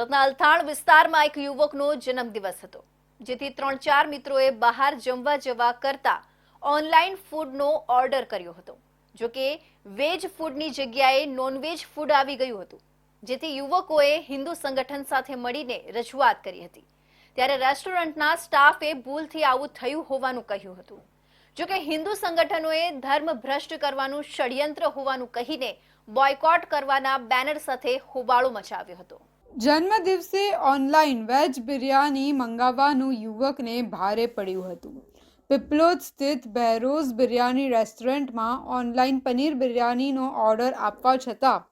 સુરતના અલથાણ વિસ્તારમાં એક યુવકનો જન્મદિવસ હતો, જેથી ત્રણ ચાર મિત્રોએ બહાર જમવા જવા કરતા ઓનલાઈન ફૂડનો ઓર્ડર કર્યો હતો. જો કે વેજ ફૂડની જગ્યાએ નોનવેજ ફૂડ આવી ગયું હતું, જેથી યુવકોએ હિન્દુ સંગઠન સાથે મળીને રજૂઆત કરી હતી. ત્યારે રેસ્ટોરન્ટના સ્ટાફે ભૂલથી આવું થયું હોવાનું કહ્યું હતું. જો કે હિન્દુ સંગઠનોએ ધર્મ ભ્રષ્ટ કરવાનું ષડયંત્ર હોવાનું કહીને બોયકોટ કરવાના બેનર સાથે હોબાળો મચાવ્યો હતો. જન્મ દિવસે ઓનલાઈન વેજ બિરયાની મંગાવવાનું યુવકને ભારે પડ્યું હતું. પીપલોદ સ્થિત બહેરોઝ બિરયાની રેસ્ટોરન્ટમાં ઓનલાઈન પનીર બિરયાનીનો ઓર્ડર આપવા છતાં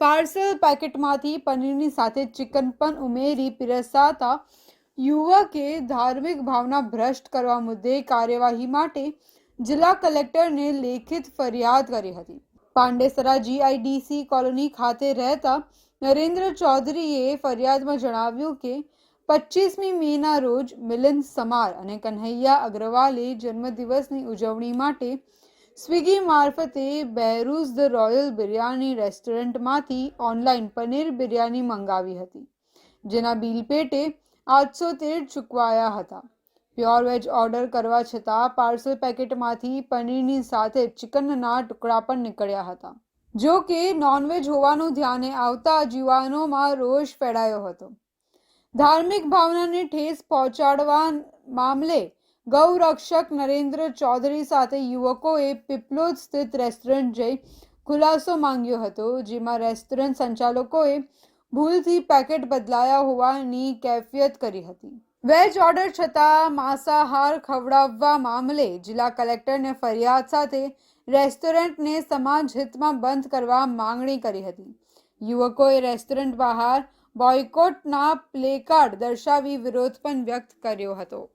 પાર્સલ પેકેટમાંથી પનીરની સાથે ચિકન પણ ઉમેરી પીરસાતા યુવકે ધાર્મિક ભાવના ભ્રષ્ટ કરવા મુદ્દે કાર્યવાહી માટે જિલ્લા કલેક્ટરને લેખિત ફરિયાદ કરી હતી. પાંડેસરા જીઆઈડીસી કોલોની ખાતે રહેતા નરેન્દ્ર ચૌધરીએ ફરિયાદમાં જણાવ્યું કે પચીસમી મેના રોજ મિલન સમાર અને કન્હૈયા અગ્રવાલે જન્મદિવસની ઉજવણી માટે સ્વિગી મારફતે બેરૂઝ ધ રોયલ બિરયાની રેસ્ટોરન્ટમાંથી ઓનલાઈન પનીર બિરયાની મંગાવી હતી, જેના બિલ પેટે આઠસો તેર ચૂકવાયા હતા. પ્યોર વેજ ઓર્ડર કરવા છતાં પાર્સલ પેકેટમાંથી પનીરની સાથે ચિકનના ટુકડા પણ નીકળ્યા હતા. જો કે નોનવેજ હોવાનું ધ્યાને આવતા જીવાનોમાં રોષ ફેલાયો હતો. ધાર્મિક ભાવનાને ઠેસ પહોંચાડવા મામલે ગૌરક્ષક નરેન્દ્ર ચૌધરી સાથે યુવકોએ પીપલોદ સ્થિત રેસ્ટોરન્ટ જઈ ખુલાસો માંગ્યો હતો, જેમાં રેસ્ટોરન્ટ સંચાલકોએ ભૂલથી પેકેટ બદલાયા હોવાની કેફિયત કરી હતી. વેજ ઓર્ડર છતાં માંસાહાર ખવડાવવા મામલે જિલ્લા કલેક્ટરને ફરિયાદ સાથે રેસ્ટોરન્ટને સમાજ હિતમાં બંધ કરવા માંગણી કરી હતી. યુવકોએ રેસ્ટોરન્ટ બહાર બોયકોટના પ્લેકાર્ડ દર્શાવી વિરોધ પણ વ્યક્ત કર્યો હતો.